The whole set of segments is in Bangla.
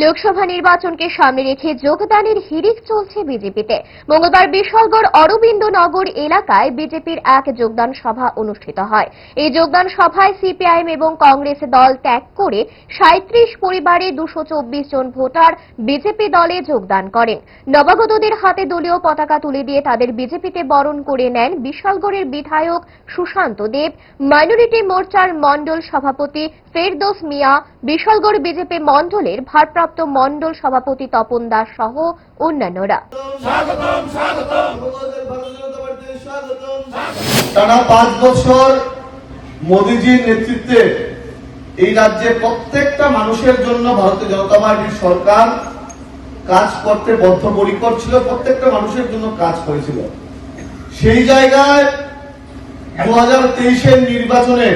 লোকসভা নির্বাচনকে সামনে রেখে যোগদানের হিড়িক চলছে বিজেপিতে। মঙ্গলবার বিশালগড় অরবিন্দ নগর এলাকায় বিজেপির এক যোগদান সভা অনুষ্ঠিত হয়। এই যোগদান সভায় সিপিআইএম এবং কংগ্রেস দল ত্যাগ করে সাঁত্রিশ পরিবারে দুশো জন ভোটার বিজেপি দলে যোগদান করেন। নবাগতদের হাতে দলীয় পতাকা তুলে দিয়ে তাদের বিজেপিতে বরণ করে নেন বিশালগড়ের বিধায়ক সুশান্ত দেব, মাইনরিটি মোর্চার মণ্ডল সভাপতি ফেরদোস মিয়া, বিশালগড় বিজেপি মণ্ডলের ভারপ্রাপ্ত মণ্ডল সভাপতি তপন দাস সহ অন্যান্যরা। টানা পাঁচ বছর মোদীজির নেতৃত্বে এই রাজ্যে প্রত্যেকটা মানুষের জন্য ভারতীয় জনতা পার্টির সরকার কাজ করতে বদ্ধপরিকর ছিল প্রত্যেকটা মানুষের জন্য কাজ করেছিল। সেই জায়গায় দু হাজার তেইশের নির্বাচনে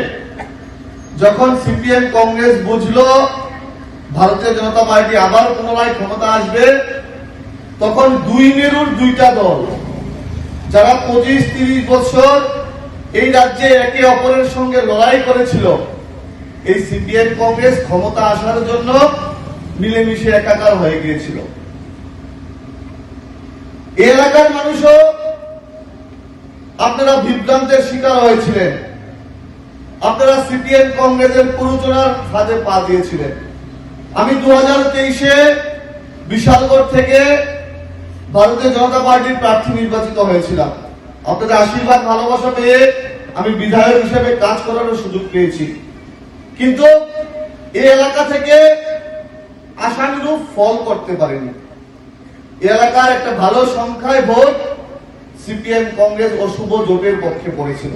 যখন সিপিএম কংগ্রেস বুঝলো ভারতীয় জনতা পার্টি আবার পুনরায় ক্ষমতা আসবে, তখন দুই মেরুর দুইটা দল। যারা পঁচিশ, তিরিশ বছর এই রাজ্যে একে অপরের সঙ্গে লড়াই করেছিল, এই সিপিএম কংগ্রেস ক্ষমতা আসার জন্য মিলেমিশে একাকার হয়ে গিয়েছিল। এলাকার মানুষও আপনারা বিভ্রান্তের শিকার হয়েছিলেন। আপনারা সিপিএম কংগ্রেসের প্ররোচনার ফাঁদে পা দিয়েছিলেন। আমি দু হাজার তেইশে বিশালগড় থেকে ভারতীয় জনতা পার্টির প্রার্থী নির্বাচিত হয়েছিলাম। আপনাদের আশীর্বাদ, ভালোবাসা পেয়ে আমি বিধায়ক হিসেবে কাজ করার সুযোগ পেয়েছি। কিন্তু এই এলাকা থেকে আশানুরূপ ফল করতে পারেনি। এলাকার একটা ভালো সংখ্যায় ভোট সিপিএম, কংগ্রেস ও শুভ জোটের পক্ষে পড়েছিল।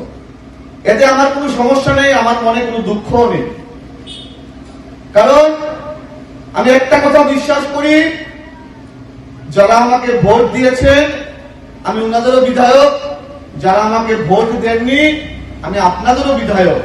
এতে আমার কোনো সমস্যা নেই, আমার মনে কোনো দুঃখও নেই। আমি একটা কথা বিশ্বাস করি, যারা আমাকে ভোট দিয়েছেন, আমি ওনাদেরও বিধায়ক, যারা আমাকে ভোট দেননি, আমি আপনাদেরও বিধায়ক।